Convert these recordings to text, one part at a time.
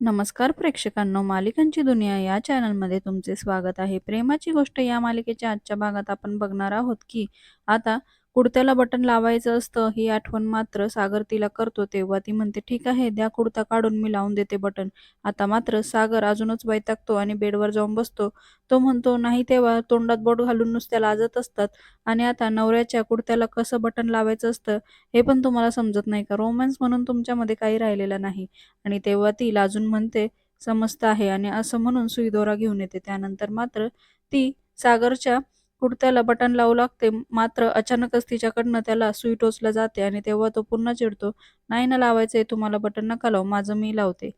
नमस्कार प्रेक्षकांनो मालिकांची दुनिया या चॅनलमध्ये तुमचे स्वागत आहे. प्रेमाची गोष्ट या मालिकेच्या आजच्या भागात आपण बघणार आहोत की आता कुडत्याला बटन लावायचं असतं ही आठवण मात्र सागर तिला करतो तेव्हा ती म्हणते ठीक आहे द्या कुडता काढून मी लावून देते बटन. आता मात्र सागर अजूनच वैतागतो आणि बेडवर जाऊन बसतो. तो म्हणतो नाही तेव्हा तोंडात बोट घालून नुसत्या लाजत असतात आणि आता नवऱ्याच्या कुडत्याला कसं बटन लावायचं असतं हे पण तुम्हाला समजत नाही का? रोमॅन्स म्हणून तुमच्यामध्ये काही राहिलेलं नाही. आणि तेव्हा ती लाजून म्हणते समजत आहे. आणि असं म्हणून सुईदोरा घेऊन येते. त्यानंतर मात्र ती सागरच्या कुडत्याला बटन लावू लागते मात्र अचानकच तिच्याकडनं त्याला सुई टोचला जाते आणि तेव्हा तो पुन्हा चिडतो नाही ना लावायचंय तुम्हाला बटन नका लावू माझं मी लावते.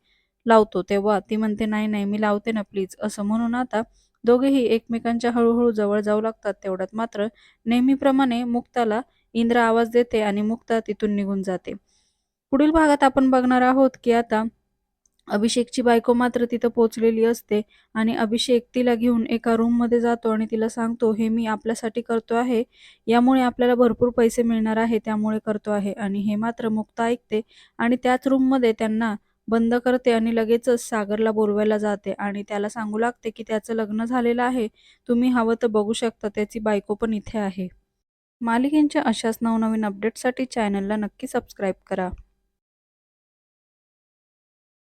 लावतो तेव्हा ती म्हणते नाही नाही मी लावते ना प्लीज. असं म्हणून आता दोघेही एकमेकांच्या हळूहळू जवळ जाऊ लागतात तेवढ्यात मात्र नेहमीप्रमाणे मुक्ताला इंद्र आवाज देते आणि मुक्ता तिथून निघून जाते. पुढील भागात आपण बघणार आहोत की आता अभिषेकची बायको मात्र तिथं पोचलेली असते आणि अभिषेक तिला घेऊन एका रूममध्ये जातो आणि तिला सांगतो हे मी आपल्यासाठी करतो आहे. यामुळे आपल्याला भरपूर पैसे मिळणार आहे त्यामुळे करतो आहे. आणि हे मात्र मुक्ता ऐकते आणि त्याच रूममध्ये त्यांना बंद करते आणि लगेचच सागरला बोलवायला जाते आणि त्याला सांगू लागते की त्याचं लग्न झालेलं आहे. तुम्ही हवं तर बघू शकता त्याची बायको पण इथे आहे. मालिकेंच्या अशाच नवनवीन अपडेटसाठी चॅनलला नक्की सबस्क्राईब करा.